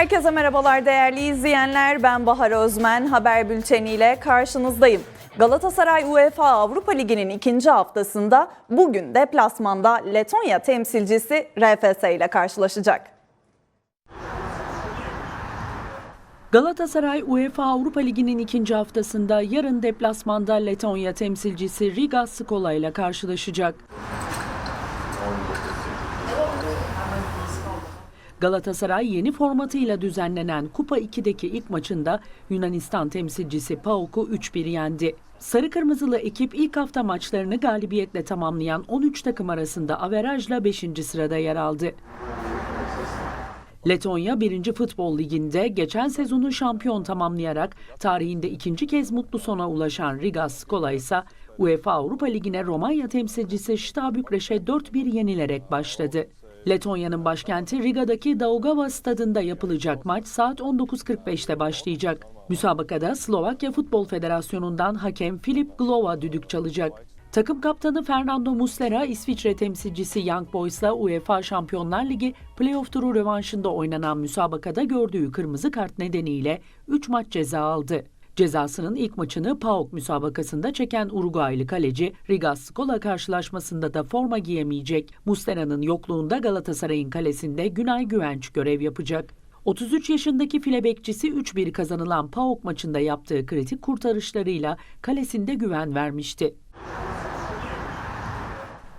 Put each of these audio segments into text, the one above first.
Herkese merhabalar değerli izleyenler. Ben Bahar Özmen. Haber bülteniyle karşınızdayım. Galatasaray UEFA Avrupa Ligi'nin ikinci haftasında bugün deplasmanda Letonya temsilcisi RFS ile karşılaşacak. Galatasaray UEFA Avrupa Ligi'nin ikinci haftasında yarın deplasmanda Letonya temsilcisi Riga Skola ile karşılaşacak. Galatasaray yeni formatıyla düzenlenen Kupa 2'deki ilk maçında Yunanistan temsilcisi PAOK'u 3-1 yendi. Sarı Kırmızılı ekip ilk hafta maçlarını galibiyetle tamamlayan 13 takım arasında averajla 5. sırada yer aldı. Letonya 1. Futbol Ligi'nde geçen sezonu şampiyon tamamlayarak tarihinde ikinci kez mutlu sona ulaşan Riga Skola ise UEFA Avrupa Ligi'ne Romanya temsilcisi Şta Bükreş'e 4-1 yenilerek başladı. Letonya'nın başkenti Riga'daki Daugava stadında yapılacak maç saat 19.45'te başlayacak. Müsabakada Slovakya Futbol Federasyonu'ndan hakem Filip Glova düdük çalacak. Takım kaptanı Fernando Muslera, İsviçre temsilcisi Young Boys'la UEFA Şampiyonlar Ligi playoff turu rövanşında oynanan müsabakada gördüğü kırmızı kart nedeniyle 3 maç ceza aldı. Cezasının ilk maçını PAOK müsabakasında çeken Uruguaylı kaleci Riga Skola karşılaşmasında da forma giyemeyecek. Muslera'nın yokluğunda Galatasaray'ın kalesinde Günay Güvenç görev yapacak. 33 yaşındaki file bekçisi 3-1 kazanılan PAOK maçında yaptığı kritik kurtarışlarıyla kalesinde güven vermişti.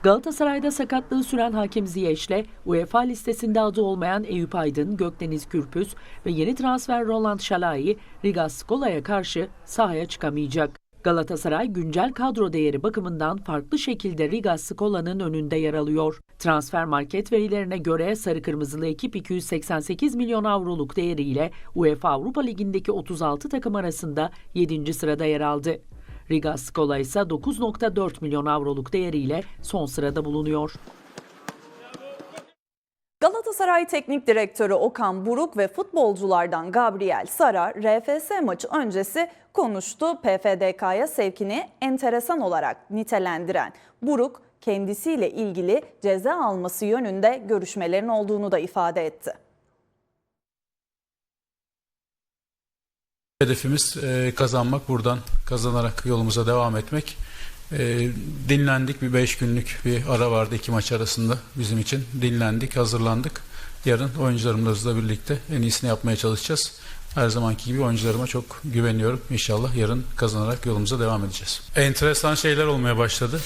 Galatasaray'da sakatlığı süren Hakim Ziyech'le UEFA listesinde adı olmayan Eyüp Aydın, Gökdeniz Kürpüz ve yeni transfer Roland Şalai, Riga Skola'ya karşı sahaya çıkamayacak. Galatasaray güncel kadro değeri bakımından farklı şekilde Riga Skola'nın önünde yer alıyor. Transfer market verilerine göre sarı kırmızılı ekip 288 milyon avroluk değeriyle UEFA Avrupa Ligi'ndeki 36 takım arasında 7. sırada yer aldı. Riga Skola ise 9.4 milyon avroluk değeriyle son sırada bulunuyor. Galatasaray Teknik Direktörü Okan Buruk ve futbolculardan Gabriel Sara RFS maçı öncesi konuştu. PFDK'ya sevkini enteresan olarak nitelendiren Buruk kendisiyle ilgili ceza alması yönünde görüşmelerin olduğunu da ifade etti. Hedefimiz e, kazanmak, buradan kazanarak yolumuza devam etmek. E, dinlendik, bir beş günlük bir ara vardı iki maç arasında bizim için. Dinlendik, hazırlandık. Yarın oyuncularımızla birlikte en iyisini yapmaya çalışacağız. Her zamanki gibi oyuncularıma çok güveniyorum. İnşallah yarın kazanarak yolumuza devam edeceğiz. Enteresan şeyler olmaya başladı.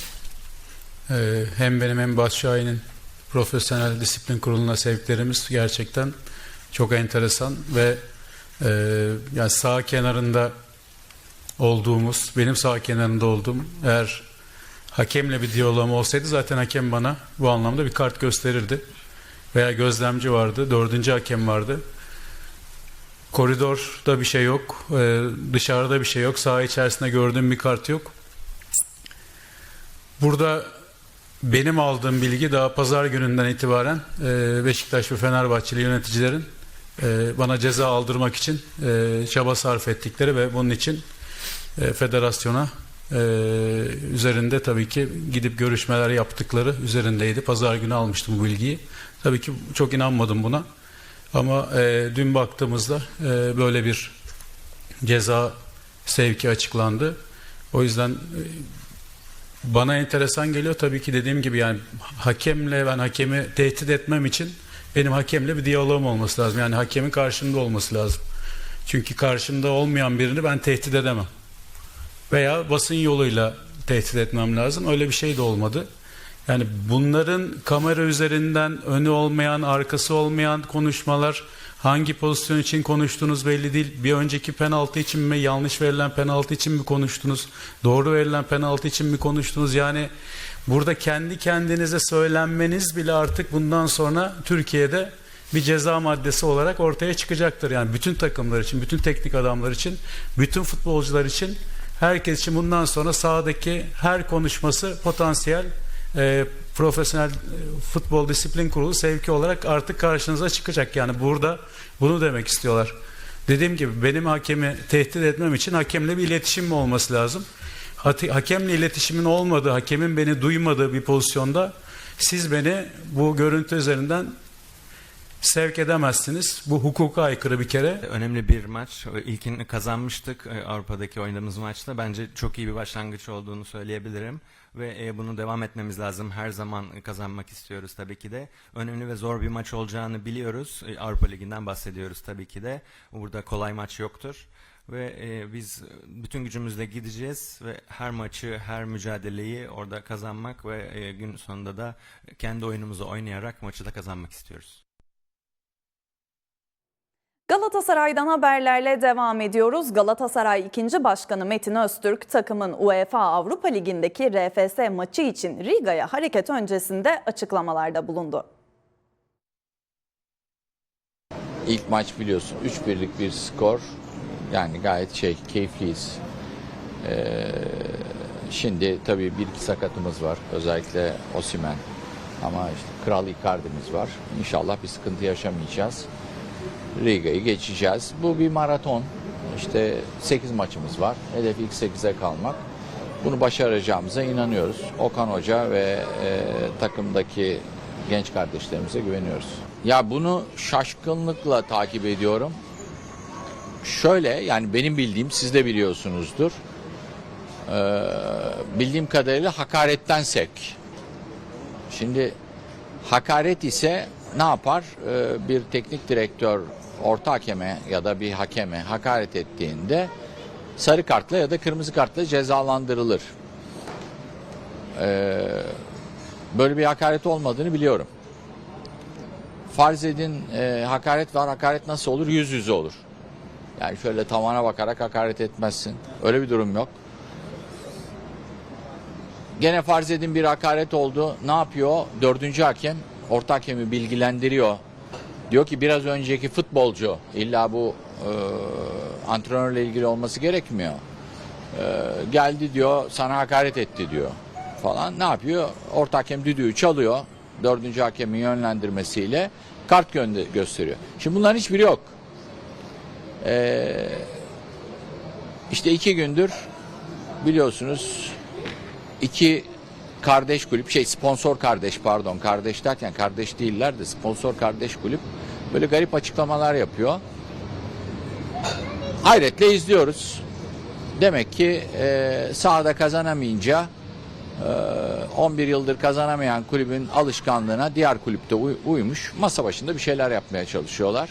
E, hem benim hem Başşahin'in profesyonel disiplin kuruluna sevklerimiz gerçekten çok enteresan ve ee, yani sağ kenarında olduğumuz, benim sağ kenarında olduğum eğer hakemle bir diyalogum olsaydı zaten hakem bana bu anlamda bir kart gösterirdi. Veya gözlemci vardı, dördüncü hakem vardı. Koridorda bir şey yok, ee, dışarıda bir şey yok, saha içerisinde gördüğüm bir kart yok. Burada benim aldığım bilgi daha pazar gününden itibaren e, Beşiktaş ve Fenerbahçeli yöneticilerin e, bana ceza aldırmak için e, çaba sarf ettikleri ve bunun için e, federasyona e, üzerinde tabii ki gidip görüşmeler yaptıkları üzerindeydi. Pazar günü almıştım bu bilgiyi. Tabii ki çok inanmadım buna. Ama dün baktığımızda böyle bir ceza sevki açıklandı. O yüzden bana enteresan geliyor tabii ki dediğim gibi yani hakemle ben hakemi tehdit etmem için benim hakemle bir diyalogum olması lazım. Yani hakemin karşımda olması lazım. Çünkü karşımda olmayan birini ben tehdit edemem. Veya basın yoluyla tehdit etmem lazım. Öyle bir şey de olmadı. Yani bunların kamera üzerinden önü olmayan, arkası olmayan konuşmalar hangi pozisyon için konuştuğunuz belli değil. Bir önceki penaltı için mi, yanlış verilen penaltı için mi konuştunuz? Doğru verilen penaltı için mi konuştunuz? Yani burada kendi kendinize söylenmeniz bile artık bundan sonra Türkiye'de bir ceza maddesi olarak ortaya çıkacaktır. Yani bütün takımlar için, bütün teknik adamlar için, bütün futbolcular için, herkes için bundan sonra sahadaki her konuşması potansiyel e, profesyonel e, futbol disiplin kurulu sevki olarak artık karşınıza çıkacak. Yani burada bunu demek istiyorlar. Dediğim gibi benim hakemi tehdit etmem için hakemle bir iletişim olması lazım. Hakemle iletişimin olmadığı, hakemin beni duymadığı bir pozisyonda siz beni bu görüntü üzerinden sevk edemezsiniz. Bu hukuka aykırı bir kere. Önemli bir maç. İlkini kazanmıştık e, Avrupa'daki oynadığımız maçta. Bence çok iyi bir başlangıç olduğunu söyleyebilirim. Ve e, bunu devam etmemiz lazım. Her zaman kazanmak istiyoruz tabii ki de. Önemli ve zor bir maç olacağını biliyoruz. E, Avrupa Ligi'nden bahsediyoruz tabii ki de. Burada kolay maç yoktur. Ve e, biz bütün gücümüzle gideceğiz ve her maçı, her mücadeleyi orada kazanmak ve e, gün sonunda da kendi oyunumuzu oynayarak maçı da kazanmak istiyoruz. Galatasaray'dan haberlerle devam ediyoruz. Galatasaray 2. Başkanı Metin Öztürk takımın UEFA Avrupa Ligi'ndeki RFS maçı için Riga'ya hareket öncesinde açıklamalarda bulundu. İlk maç biliyorsun 3-1'lik bir skor. Yani gayet şey keyifliyiz. Ee, şimdi tabii bir iki sakatımız var. Özellikle Osimen. Ama işte Kral Icardi'miz var. İnşallah bir sıkıntı yaşamayacağız. Riga'yı geçeceğiz. Bu bir maraton. İşte 8 maçımız var. Hedef ilk 8'e kalmak. Bunu başaracağımıza inanıyoruz. Okan Hoca ve e, takımdaki genç kardeşlerimize güveniyoruz. Ya bunu şaşkınlıkla takip ediyorum. Şöyle yani benim bildiğim siz de biliyorsunuzdur. Ee, bildiğim kadarıyla hakaretten sevk. Şimdi hakaret ise ne yapar? Ee, bir teknik direktör orta hakeme ya da bir hakeme hakaret ettiğinde sarı kartla ya da kırmızı kartla cezalandırılır. Ee, böyle bir hakaret olmadığını biliyorum. Farz edin e, hakaret var. Hakaret nasıl olur? Yüz yüze olur. Yani şöyle tavana bakarak hakaret etmezsin. Öyle bir durum yok. Gene farz edin bir hakaret oldu. Ne yapıyor? Dördüncü hakem orta hakemi bilgilendiriyor. Diyor ki biraz önceki futbolcu illa bu e, antrenörle ilgili olması gerekmiyor. E, geldi diyor sana hakaret etti diyor falan. Ne yapıyor? Orta hakem düdüğü çalıyor. Dördüncü hakemin yönlendirmesiyle kart gönde- gösteriyor. Şimdi bunların hiçbiri yok. Ee, işte iki gündür biliyorsunuz iki kardeş kulüp şey sponsor kardeş pardon kardeş derken kardeş değiller de sponsor kardeş kulüp böyle garip açıklamalar yapıyor. Hayretle izliyoruz. Demek ki e, sahada kazanamayınca e, 11 yıldır kazanamayan kulübün alışkanlığına diğer kulüpte uy- uymuş masa başında bir şeyler yapmaya çalışıyorlar.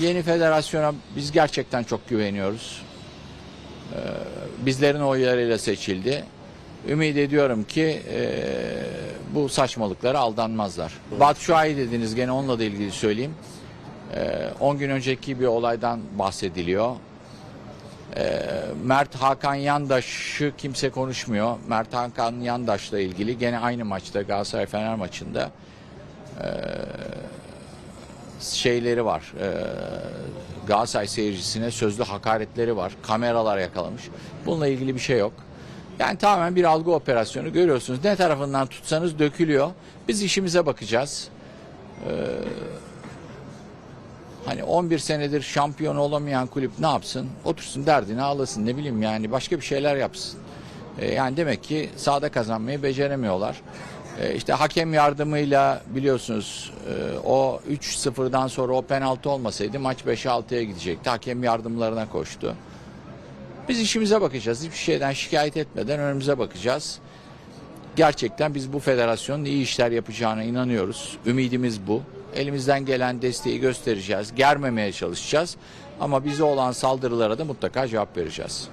Yeni federasyona biz gerçekten çok güveniyoruz. Ee, bizlerin oylarıyla seçildi. Ümit ediyorum ki e, bu saçmalıklara aldanmazlar. Batshuayi dediniz gene onunla da ilgili söyleyeyim. Ee, 10 gün önceki bir olaydan bahsediliyor. Ee, Mert Hakan Yandaş'ı kimse konuşmuyor. Mert Hakan Yandaş'la ilgili gene aynı maçta Galatasaray Fener maçında şeyleri var. E, Galatasaray seyircisine sözlü hakaretleri var. Kameralar yakalamış. Bununla ilgili bir şey yok. Yani tamamen bir algı operasyonu görüyorsunuz. Ne tarafından tutsanız dökülüyor. Biz işimize bakacağız. Ee, hani 11 senedir şampiyon olamayan kulüp ne yapsın? Otursun derdini ağlasın ne bileyim yani başka bir şeyler yapsın. Ee, yani demek ki sahada kazanmayı beceremiyorlar. Ee, işte hakem yardımıyla biliyorsunuz e, o 3-0'dan sonra o penaltı olmasaydı maç 5'e 6'ya gidecekti. Hakem yardımlarına koştu. Biz işimize bakacağız. Hiçbir şeyden şikayet etmeden önümüze bakacağız. Gerçekten biz bu federasyonun iyi işler yapacağına inanıyoruz. Ümidimiz bu. Elimizden gelen desteği göstereceğiz. Germemeye çalışacağız. Ama bize olan saldırılara da mutlaka cevap vereceğiz.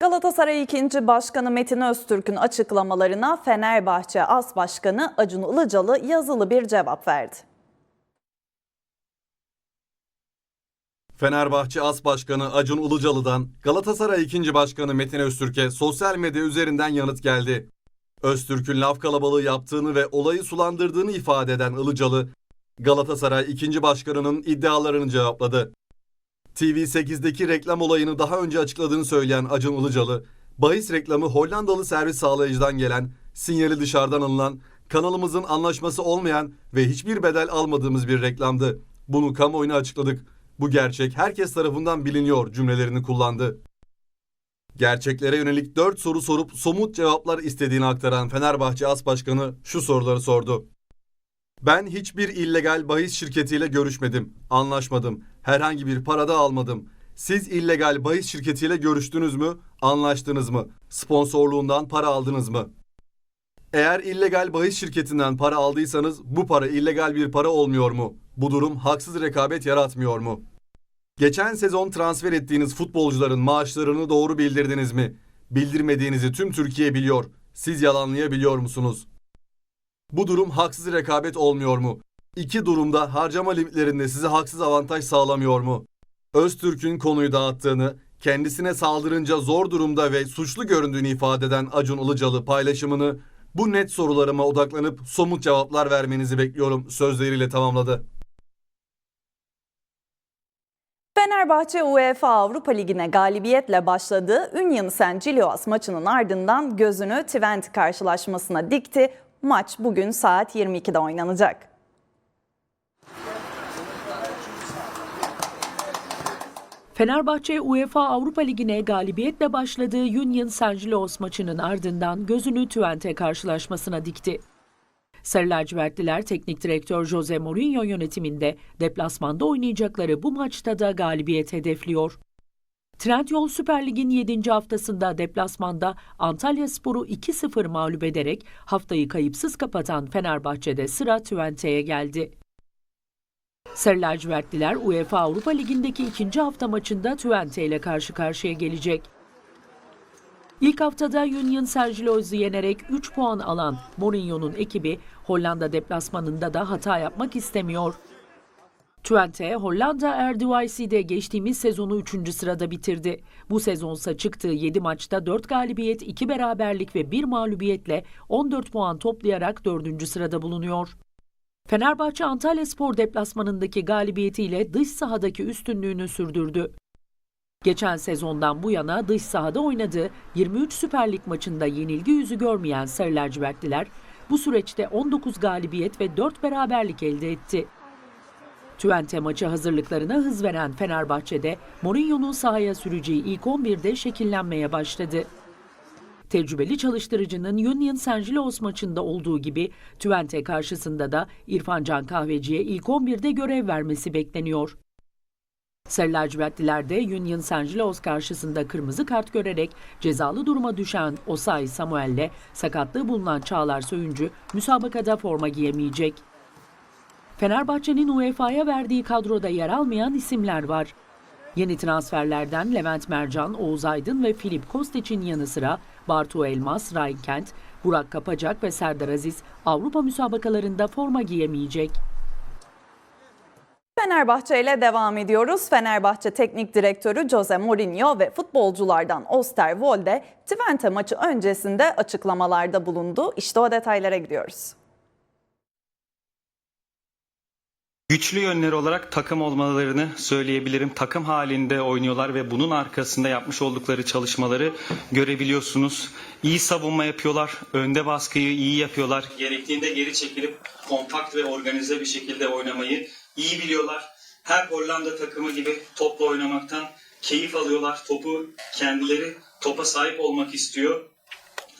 Galatasaray 2. Başkanı Metin Öztürk'ün açıklamalarına Fenerbahçe As Başkanı Acun Ilıcalı yazılı bir cevap verdi. Fenerbahçe As Başkanı Acun Ilıcalı'dan Galatasaray 2. Başkanı Metin Öztürk'e sosyal medya üzerinden yanıt geldi. Öztürk'ün laf kalabalığı yaptığını ve olayı sulandırdığını ifade eden Ilıcalı, Galatasaray 2. Başkanı'nın iddialarını cevapladı. TV8'deki reklam olayını daha önce açıkladığını söyleyen Acun Ilıcalı, bahis reklamı Hollandalı servis sağlayıcıdan gelen, sinyali dışarıdan alınan, kanalımızın anlaşması olmayan ve hiçbir bedel almadığımız bir reklamdı. Bunu kamuoyuna açıkladık. Bu gerçek herkes tarafından biliniyor cümlelerini kullandı. Gerçeklere yönelik 4 soru sorup somut cevaplar istediğini aktaran Fenerbahçe As Başkanı şu soruları sordu. Ben hiçbir illegal bahis şirketiyle görüşmedim, anlaşmadım, herhangi bir para da almadım. Siz illegal bahis şirketiyle görüştünüz mü, anlaştınız mı? Sponsorluğundan para aldınız mı? Eğer illegal bahis şirketinden para aldıysanız bu para illegal bir para olmuyor mu? Bu durum haksız rekabet yaratmıyor mu? Geçen sezon transfer ettiğiniz futbolcuların maaşlarını doğru bildirdiniz mi? Bildirmediğinizi tüm Türkiye biliyor. Siz yalanlayabiliyor musunuz? Bu durum haksız rekabet olmuyor mu? İki durumda harcama limitlerinde size haksız avantaj sağlamıyor mu? Öztürk'ün konuyu dağıttığını, kendisine saldırınca zor durumda ve suçlu göründüğünü ifade eden Acun Ilıcalı paylaşımını bu net sorularıma odaklanıp somut cevaplar vermenizi bekliyorum sözleriyle tamamladı. Fenerbahçe UEFA Avrupa Ligi'ne galibiyetle başladığı Union St. Gilloas maçının ardından gözünü Twente karşılaşmasına dikti. Maç bugün saat 22'de oynanacak. Fenerbahçe UEFA Avrupa Ligi'ne galibiyetle başladığı Union Saint-Gilloas maçının ardından gözünü Twente karşılaşmasına dikti. Sarı lacivertliler teknik direktör Jose Mourinho yönetiminde deplasmanda oynayacakları bu maçta da galibiyet hedefliyor. Trendyol Süper Lig'in 7. haftasında deplasmanda Antalya Spor'u 2-0 mağlup ederek haftayı kayıpsız kapatan Fenerbahçe'de sıra Twente'ye geldi. Sarı lacivertliler UEFA Avrupa Ligi'ndeki ikinci hafta maçında Twente ile karşı karşıya gelecek. İlk haftada Union Saint-Gilloas'u yenerek 3 puan alan Mourinho'nun ekibi Hollanda deplasmanında da hata yapmak istemiyor. Twente, Hollanda Eredivisie'de geçtiğimiz sezonu 3. sırada bitirdi. Bu sezonsa çıktığı 7 maçta 4 galibiyet, 2 beraberlik ve 1 mağlubiyetle 14 puan toplayarak 4. sırada bulunuyor. Fenerbahçe Antalya Spor deplasmanındaki galibiyetiyle dış sahadaki üstünlüğünü sürdürdü. Geçen sezondan bu yana dış sahada oynadığı 23 Süper Lig maçında yenilgi yüzü görmeyen Sarı lacivertliler bu süreçte 19 galibiyet ve 4 beraberlik elde etti. Twente maçı hazırlıklarına hız veren Fenerbahçe'de Mourinho'nun sahaya süreceği ilk 11'de şekillenmeye başladı. Tecrübeli çalıştırıcının Union Saint-Gilloas maçında olduğu gibi Twente karşısında da İrfan Can Kahveci'ye ilk 11'de görev vermesi bekleniyor. Sarı lacivertliler de Union Saint-Gilloas karşısında kırmızı kart görerek cezalı duruma düşen Osay Samuel'le sakatlığı bulunan Çağlar Söyüncü müsabakada forma giyemeyecek. Fenerbahçe'nin UEFA'ya verdiği kadroda yer almayan isimler var. Yeni transferlerden Levent Mercan, Oğuz Aydın ve Filip Kostiç'in yanı sıra Bartu Elmas, Ryan Kent, Burak Kapacak ve Serdar Aziz Avrupa müsabakalarında forma giyemeyecek. Fenerbahçe ile devam ediyoruz. Fenerbahçe Teknik Direktörü Jose Mourinho ve futbolculardan Osterwolde Twente maçı öncesinde açıklamalarda bulundu. İşte o detaylara gidiyoruz. Güçlü yönleri olarak takım olmalarını söyleyebilirim. Takım halinde oynuyorlar ve bunun arkasında yapmış oldukları çalışmaları görebiliyorsunuz. İyi savunma yapıyorlar, önde baskıyı iyi yapıyorlar. Gerektiğinde geri çekilip kompakt ve organize bir şekilde oynamayı iyi biliyorlar. Her Hollanda takımı gibi topla oynamaktan keyif alıyorlar. Topu kendileri topa sahip olmak istiyor.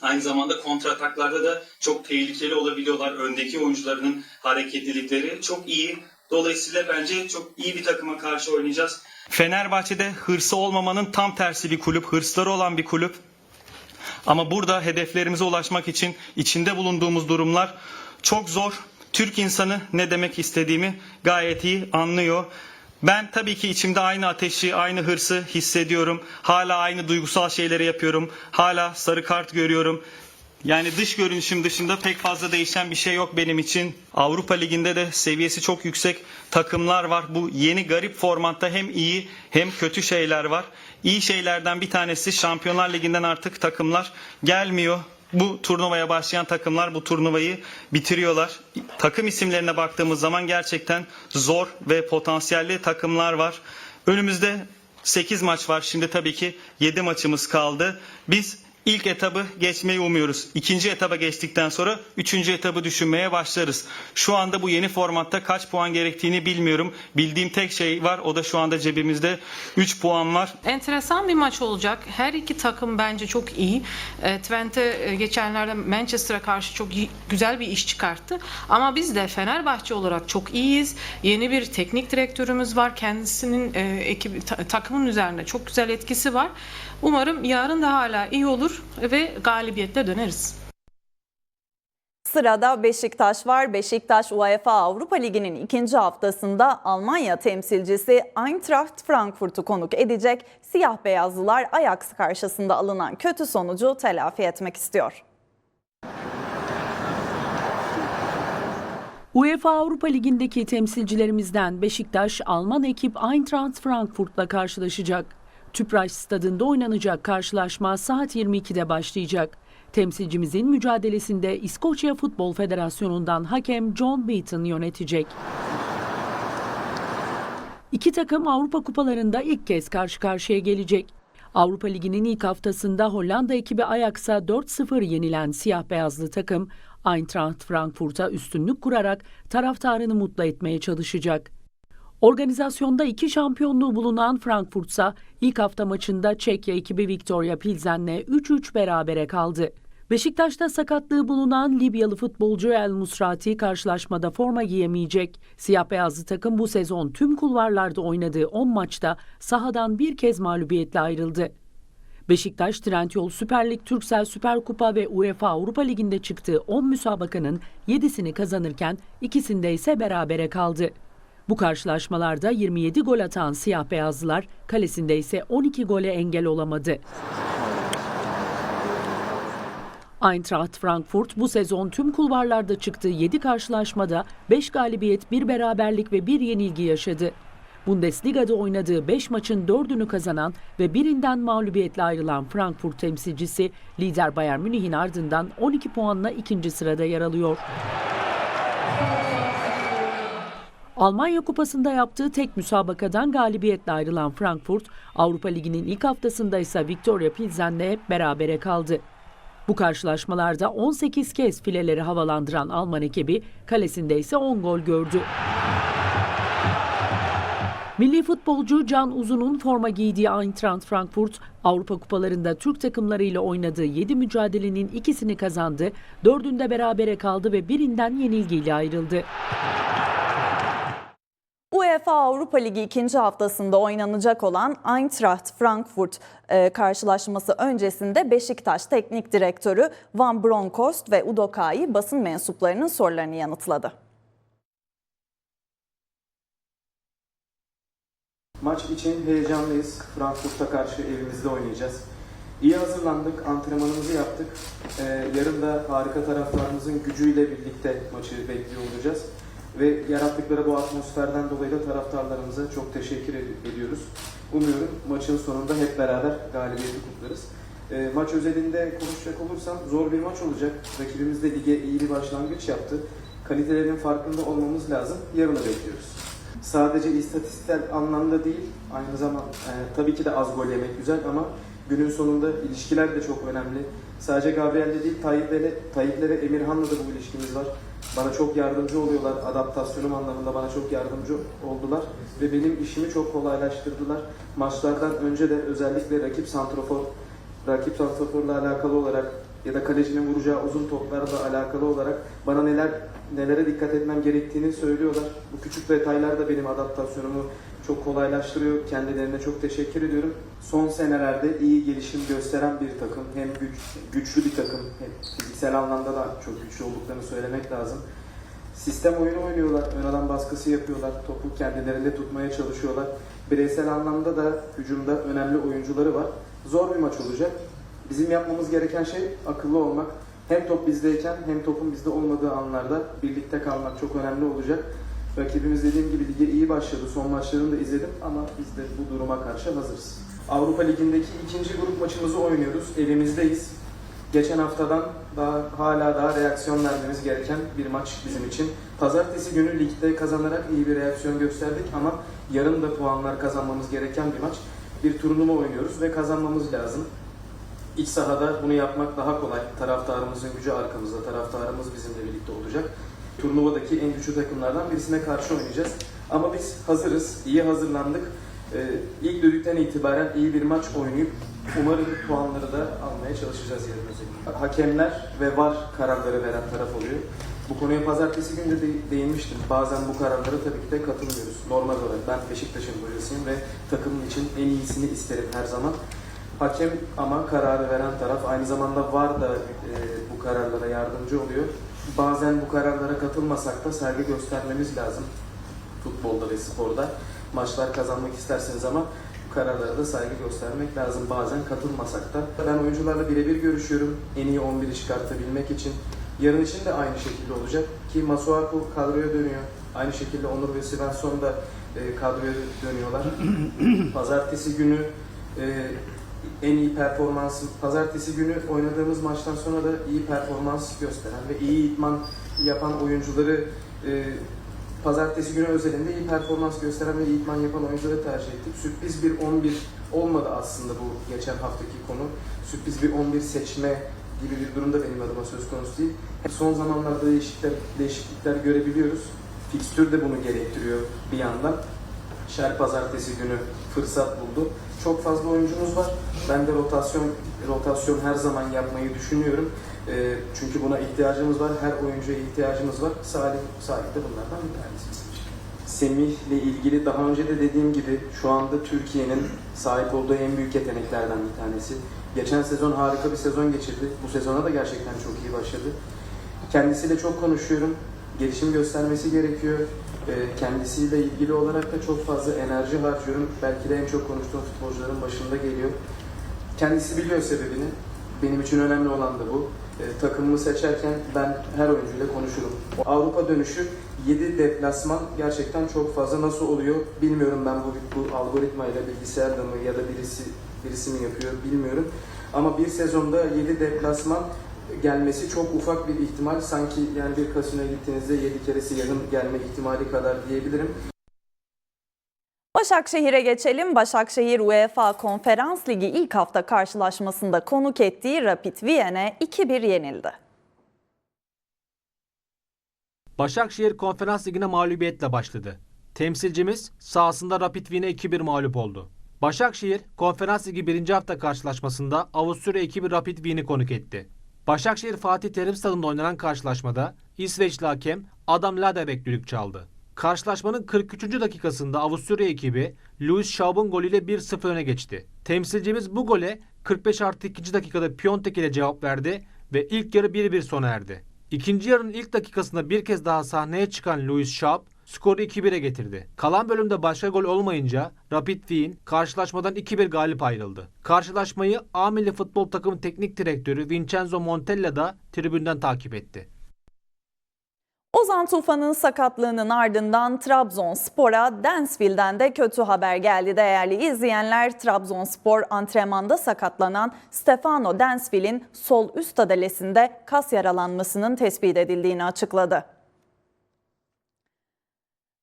Aynı zamanda kontrataklarda da çok tehlikeli olabiliyorlar. Öndeki oyuncularının hareketlilikleri çok iyi. Dolayısıyla bence çok iyi bir takıma karşı oynayacağız. Fenerbahçe'de hırsı olmamanın tam tersi bir kulüp, hırsları olan bir kulüp. Ama burada hedeflerimize ulaşmak için içinde bulunduğumuz durumlar çok zor. Türk insanı ne demek istediğimi gayet iyi anlıyor. Ben tabii ki içimde aynı ateşi, aynı hırsı hissediyorum. Hala aynı duygusal şeyleri yapıyorum. Hala sarı kart görüyorum. Yani dış görünüşüm dışında pek fazla değişen bir şey yok benim için. Avrupa Ligi'nde de seviyesi çok yüksek takımlar var. Bu yeni garip formatta hem iyi hem kötü şeyler var. İyi şeylerden bir tanesi Şampiyonlar Ligi'nden artık takımlar gelmiyor. Bu turnuvaya başlayan takımlar bu turnuvayı bitiriyorlar. Takım isimlerine baktığımız zaman gerçekten zor ve potansiyelli takımlar var. Önümüzde 8 maç var. Şimdi tabii ki 7 maçımız kaldı. Biz İlk etabı geçmeyi umuyoruz. İkinci etaba geçtikten sonra üçüncü etabı düşünmeye başlarız. Şu anda bu yeni formatta kaç puan gerektiğini bilmiyorum. Bildiğim tek şey var o da şu anda cebimizde 3 puan var. Enteresan bir maç olacak. Her iki takım bence çok iyi. E, Twente e, geçenlerde Manchester'a karşı çok güzel bir iş çıkarttı. Ama biz de Fenerbahçe olarak çok iyiyiz. Yeni bir teknik direktörümüz var. Kendisinin e, ta- takımın üzerinde çok güzel etkisi var. Umarım yarın da hala iyi olur ve galibiyetle döneriz. Sırada Beşiktaş var. Beşiktaş UEFA Avrupa Ligi'nin ikinci haftasında Almanya temsilcisi Eintracht Frankfurt'u konuk edecek. Siyah beyazlılar Ajax karşısında alınan kötü sonucu telafi etmek istiyor. UEFA Avrupa Ligi'ndeki temsilcilerimizden Beşiktaş, Alman ekip Eintracht Frankfurt'la karşılaşacak. Tüpraş stadında oynanacak karşılaşma saat 22'de başlayacak. Temsilcimizin mücadelesinde İskoçya Futbol Federasyonu'ndan hakem John Beaton yönetecek. İki takım Avrupa kupalarında ilk kez karşı karşıya gelecek. Avrupa Ligi'nin ilk haftasında Hollanda ekibi Ajax'a 4-0 yenilen siyah beyazlı takım Eintracht Frankfurt'a üstünlük kurarak taraftarını mutlu etmeye çalışacak. Organizasyonda iki şampiyonluğu bulunan Frankfurt ise ilk hafta maçında Çekya ekibi Viktoria Pilsen'le 3-3 berabere kaldı. Beşiktaş'ta sakatlığı bulunan Libyalı futbolcu El Musrati karşılaşmada forma giyemeyecek. Siyah beyazlı takım bu sezon tüm kulvarlarda oynadığı 10 maçta sahadan bir kez mağlubiyetle ayrıldı. Beşiktaş, Trendyol Süper Lig, Türksel Süper Kupa ve UEFA Avrupa Ligi'nde çıktığı 10 müsabakanın 7'sini kazanırken ikisinde ise berabere kaldı. Bu karşılaşmalarda 27 gol atan siyah beyazlılar kalesinde ise 12 gole engel olamadı. Eintracht Frankfurt bu sezon tüm kulvarlarda çıktığı 7 karşılaşmada 5 galibiyet, 1 beraberlik ve 1 yenilgi yaşadı. Bundesliga'da oynadığı 5 maçın 4'ünü kazanan ve birinden mağlubiyetle ayrılan Frankfurt temsilcisi lider Bayern Münih'in ardından 12 puanla ikinci sırada yer alıyor. Almanya Kupası'nda yaptığı tek müsabakadan galibiyetle ayrılan Frankfurt, Avrupa Ligi'nin ilk haftasında ise Viktoria Pilsen'le berabere kaldı. Bu karşılaşmalarda 18 kez fileleri havalandıran Alman ekibi kalesinde ise 10 gol gördü. Milli futbolcu Can Uzun'un forma giydiği Eintracht Frankfurt, Avrupa kupalarında Türk takımlarıyla oynadığı 7 mücadelenin ikisini kazandı, dördünde berabere kaldı ve birinden yenilgiyle ayrıldı. UEFA Avrupa Ligi ikinci haftasında oynanacak olan Eintracht Frankfurt e, karşılaşması öncesinde Beşiktaş Teknik Direktörü Van Bronckhorst ve Udo Kai basın mensuplarının sorularını yanıtladı. Maç için heyecanlıyız. Frankfurt'a karşı evimizde oynayacağız. İyi hazırlandık, antrenmanımızı yaptık. Ee, yarın da harika taraftarımızın gücüyle birlikte maçı bekliyor olacağız. Ve yarattıkları bu atmosferden dolayı da taraftarlarımıza çok teşekkür ed- ediyoruz. Umuyorum maçın sonunda hep beraber galibiyeti kutlarız. Ee, maç özelinde konuşacak olursam zor bir maç olacak. Rakibimiz de lige iyi bir başlangıç yaptı. Kalitelerin farkında olmamız lazım. Yarını bekliyoruz. Sadece istatistiksel anlamda değil, aynı zamanda e, tabii ki de az gol yemek güzel ama günün sonunda ilişkiler de çok önemli. Sadece Gabriel'le değil, Tayyip'le, Tayyip'le Emirhan'la da bu ilişkimiz var. Bana çok yardımcı oluyorlar, adaptasyonum anlamında bana çok yardımcı oldular ve benim işimi çok kolaylaştırdılar. Maçlardan önce de özellikle rakip santrofor, rakip santroforla alakalı olarak ya da kalecinin vuracağı uzun toplarla alakalı olarak bana neler nelere dikkat etmem gerektiğini söylüyorlar. Bu küçük detaylar da benim adaptasyonumu çok kolaylaştırıyor. Kendilerine çok teşekkür ediyorum. Son senelerde iyi gelişim gösteren bir takım. Hem güç, güçlü bir takım, hem fiziksel anlamda da çok güçlü olduklarını söylemek lazım. Sistem oyunu oynuyorlar, ön alan baskısı yapıyorlar, topu kendilerinde tutmaya çalışıyorlar. Bireysel anlamda da hücumda önemli oyuncuları var. Zor bir maç olacak. Bizim yapmamız gereken şey akıllı olmak. Hem top bizdeyken hem topun bizde olmadığı anlarda birlikte kalmak çok önemli olacak. Rakibimiz dediğim gibi lige iyi başladı. Son maçlarını da izledim ama biz de bu duruma karşı hazırız. Avrupa Ligi'ndeki ikinci grup maçımızı oynuyoruz. Evimizdeyiz. Geçen haftadan daha hala daha reaksiyon vermemiz gereken bir maç bizim için. Pazartesi günü ligde kazanarak iyi bir reaksiyon gösterdik ama yarın da puanlar kazanmamız gereken bir maç. Bir turnuva oynuyoruz ve kazanmamız lazım. iç sahada bunu yapmak daha kolay. Taraftarımızın gücü arkamızda, taraftarımız bizimle birlikte olacak. Turnuvadaki en güçlü takımlardan birisine karşı oynayacağız. Ama biz hazırız, iyi hazırlandık. Ee, ilk düdükten itibaren iyi bir maç oynayıp umarım puanları da almaya çalışacağız yarın özellikle. Hakemler ve VAR kararları veren taraf oluyor. Bu konuya pazartesi günü de de- değinmiştim. Bazen bu kararlara tabii ki de katılmıyoruz. Normal olarak ben Beşiktaş'ın hocasıyım ve takımın için en iyisini isterim her zaman. Hakem ama kararı veren taraf aynı zamanda VAR da e, bu kararlara yardımcı oluyor. Bazen bu kararlara katılmasak da saygı göstermemiz lazım futbolda ve sporda. Maçlar kazanmak isterseniz ama bu kararlara da saygı göstermek lazım bazen katılmasak da. Ben oyuncularla birebir görüşüyorum en iyi 11'i çıkartabilmek için. Yarın için de aynı şekilde olacak ki Masuaku kadroya dönüyor. Aynı şekilde Onur ve Svensson da e, kadroya dönüyorlar. Pazartesi günü e, en iyi performansı, pazartesi günü oynadığımız maçtan sonra da iyi performans gösteren ve iyi itman yapan oyuncuları e, pazartesi günü özelinde iyi performans gösteren ve iyi itman yapan oyuncuları tercih ettik. Sürpriz bir 11 olmadı aslında bu geçen haftaki konu. Sürpriz bir 11 seçme gibi bir durumda benim adıma söz konusu değil. Son zamanlarda değişiklikler, değişiklikler görebiliyoruz. Fikstür de bunu gerektiriyor bir yandan. Şer pazartesi günü fırsat buldu. Çok fazla oyuncumuz var. Ben de rotasyon rotasyon her zaman yapmayı düşünüyorum. Ee, çünkü buna ihtiyacımız var. Her oyuncuya ihtiyacımız var. Salih, Salih de bunlardan bir tanesi. Semih ile ilgili daha önce de dediğim gibi şu anda Türkiye'nin sahip olduğu en büyük yeteneklerden bir tanesi. Geçen sezon harika bir sezon geçirdi. Bu sezona da gerçekten çok iyi başladı. Kendisiyle çok konuşuyorum. Gelişim göstermesi gerekiyor. Ee, Kendisiyle ilgili olarak da çok fazla enerji harcıyorum. Belki de en çok konuştuğum futbolcuların başında geliyor. Kendisi biliyor sebebini. Benim için önemli olan da bu. Ee, takımımı seçerken ben her oyuncuyla konuşurum. Avrupa dönüşü 7 deplasman gerçekten çok fazla. Nasıl oluyor bilmiyorum ben bu, bu algoritmayla bilgisayarda mı ya da birisi birisi mi yapıyor bilmiyorum. Ama bir sezonda 7 deplasman gelmesi çok ufak bir ihtimal. Sanki yani bir kasinoya gittiğinizde 7 keresi yarım gelme ihtimali kadar diyebilirim. Başakşehir'e geçelim. Başakşehir UEFA Konferans Ligi ilk hafta karşılaşmasında konuk ettiği Rapid Viyen'e 2-1 yenildi. Başakşehir Konferans Ligi'ne mağlubiyetle başladı. Temsilcimiz sahasında Rapid Wien'e 2-1 mağlup oldu. Başakşehir Konferans Ligi 1. hafta karşılaşmasında Avusturya ekibi Rapid Wien'i konuk etti. Başakşehir Fatih Terim Stadı'nda oynanan karşılaşmada İsveçli hakem Adam Ladebek düdük çaldı. Karşılaşmanın 43. dakikasında Avusturya ekibi Louis Schaub'un golüyle 1-0 öne geçti. Temsilcimiz bu gole 45 artı 2. dakikada Piontek ile cevap verdi ve ilk yarı 1-1 sona erdi. İkinci yarının ilk dakikasında bir kez daha sahneye çıkan Louis Schaub skoru 2-1'e getirdi. Kalan bölümde başka gol olmayınca Rapid Wien karşılaşmadan 2-1 galip ayrıldı. Karşılaşmayı A milli futbol takımı teknik direktörü Vincenzo Montella da tribünden takip etti. Ozan Tufan'ın sakatlığının ardından Trabzonspor'a Dansville'den de kötü haber geldi değerli izleyenler. Trabzonspor antrenmanda sakatlanan Stefano Dansville'in sol üst adalesinde kas yaralanmasının tespit edildiğini açıkladı.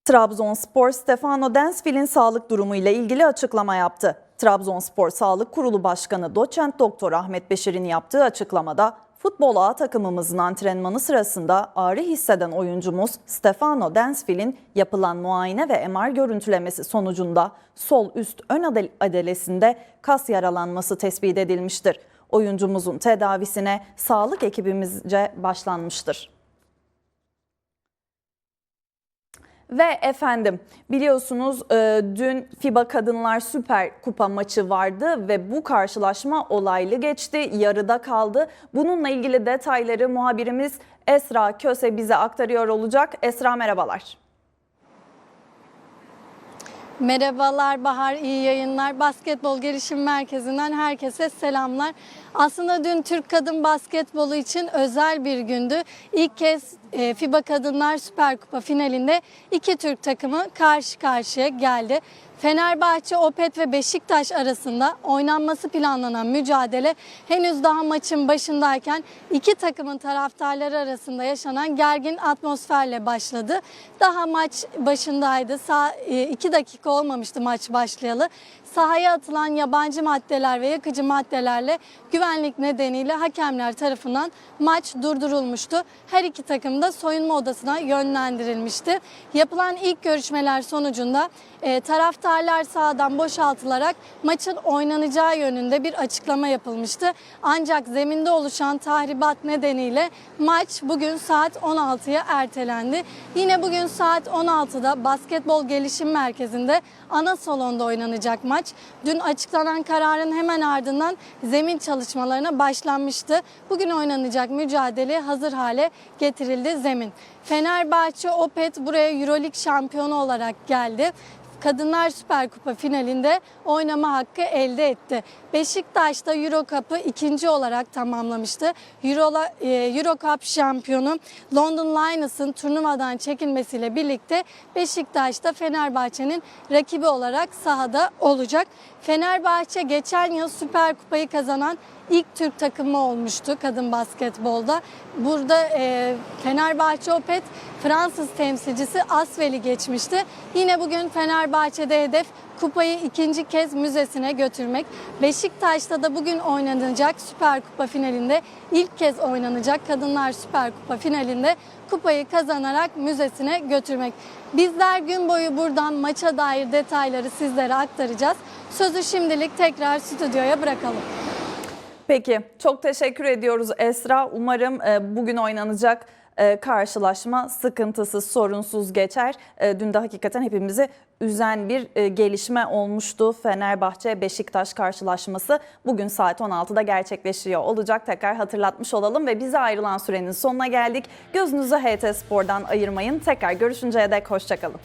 Trabzonspor, Stefano Dansville'in sağlık durumu ile ilgili açıklama yaptı. Trabzonspor Sağlık Kurulu Başkanı Doçent Doktor Ahmet Beşir'in yaptığı açıklamada futbol A takımımızın antrenmanı sırasında ağrı hisseden oyuncumuz Stefano Dansville'in yapılan muayene ve MR görüntülemesi sonucunda sol üst ön adel- adalesinde kas yaralanması tespit edilmiştir. Oyuncumuzun tedavisine sağlık ekibimizce başlanmıştır. Ve efendim biliyorsunuz e, dün FIBA Kadınlar Süper Kupa maçı vardı ve bu karşılaşma olaylı geçti, yarıda kaldı. Bununla ilgili detayları muhabirimiz Esra Köse bize aktarıyor olacak. Esra merhabalar. Merhabalar Bahar, iyi yayınlar. Basketbol Gelişim Merkezi'nden herkese selamlar. Aslında dün Türk kadın basketbolu için özel bir gündü. İlk kez e, FIBA Kadınlar Süper Kupa finalinde iki Türk takımı karşı karşıya geldi. Fenerbahçe, Opet ve Beşiktaş arasında oynanması planlanan mücadele henüz daha maçın başındayken iki takımın taraftarları arasında yaşanan gergin atmosferle başladı. Daha maç başındaydı. Sağ, e, iki dakika olmamıştı maç başlayalı. Sahaya atılan yabancı maddeler ve yakıcı maddelerle güvenlik nedeniyle hakemler tarafından maç durdurulmuştu. Her iki takım da soyunma odasına yönlendirilmişti. Yapılan ilk görüşmeler sonucunda e, taraftarlar sahadan boşaltılarak maçın oynanacağı yönünde bir açıklama yapılmıştı. Ancak zeminde oluşan tahribat nedeniyle maç bugün saat 16'ya ertelendi. Yine bugün saat 16'da Basketbol Gelişim Merkezi'nde ana salonda oynanacak maç. Dün açıklanan kararın hemen ardından zemin çalışmalarına başlanmıştı. Bugün oynanacak mücadele hazır hale getirildi zemin. Fenerbahçe Opet buraya Euroleague şampiyonu olarak geldi. Kadınlar Süper Kupa finalinde oynama hakkı elde etti. Beşiktaş da Euro Cup'ı ikinci olarak tamamlamıştı. Euro, e, Euro Cup şampiyonu London Liones'ın turnuvadan çekilmesiyle birlikte Beşiktaş da Fenerbahçe'nin rakibi olarak sahada olacak. Fenerbahçe geçen yıl Süper Kupayı kazanan ilk Türk takımı olmuştu kadın basketbolda. Burada e, Fenerbahçe Opet Fransız temsilcisi Asvel'i geçmişti. Yine bugün Fenerbahçe'de hedef kupayı ikinci kez müzesine götürmek. Beşiktaş'ta da bugün oynanacak Süper Kupa finalinde ilk kez oynanacak Kadınlar Süper Kupa finalinde kupayı kazanarak müzesine götürmek. Bizler gün boyu buradan maça dair detayları sizlere aktaracağız. Sözü şimdilik tekrar stüdyoya bırakalım. Peki çok teşekkür ediyoruz Esra. Umarım e, bugün oynanacak e, karşılaşma sıkıntısız, sorunsuz geçer. E, Dün de hakikaten hepimizi üzen bir e, gelişme olmuştu. Fenerbahçe Beşiktaş karşılaşması bugün saat 16'da gerçekleşiyor olacak. Tekrar hatırlatmış olalım ve bize ayrılan sürenin sonuna geldik. Gözünüzü HT Spor'dan ayırmayın. Tekrar görüşünceye dek hoşçakalın.